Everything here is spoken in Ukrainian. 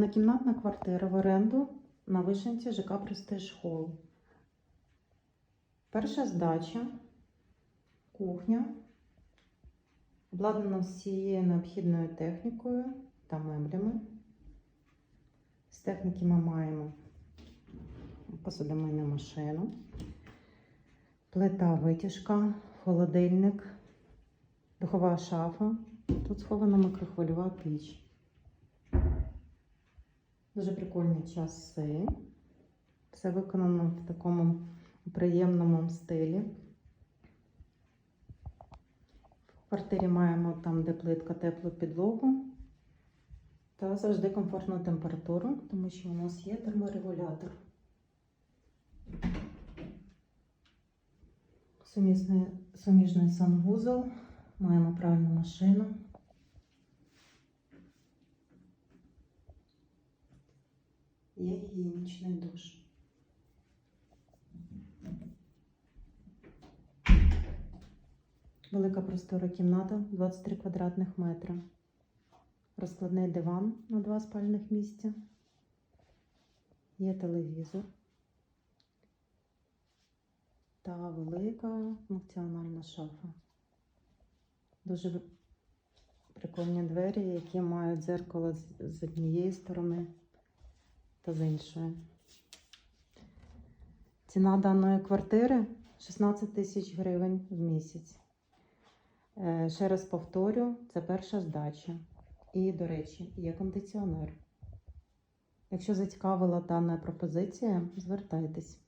Однокімнатна квартира в оренду на вишенці ЖК Престиж Холл. Перша здача, кухня, обладнана всією необхідною технікою та меблями. З техніки ми маємо посудомийну машину, плита витяжка, холодильник, духова шафа. Тут схована микрохвильова піч. Дуже прикольні часи. Все виконано в такому приємному стилі. В квартирі маємо там, де плитка, теплу підлогу та завжди комфортну температуру, тому що у нас є терморегулятор. Сумісний, суміжний санвузол, маємо пральну машину. Є гігієнічний душ. Велика простора кімната, 23 квадратних метри. Розкладний диван на два спальних місця. Є телевізор. Та велика функціональна шафа. Дуже прикольні двері, які мають дзеркало з- однієї сторони та з іншої. Ціна даної квартири 16 тисяч гривень в місяць. Е, Ще раз повторю, це перша здача. І, до речі, є кондиціонер. Якщо зацікавила дана пропозиція, звертайтесь.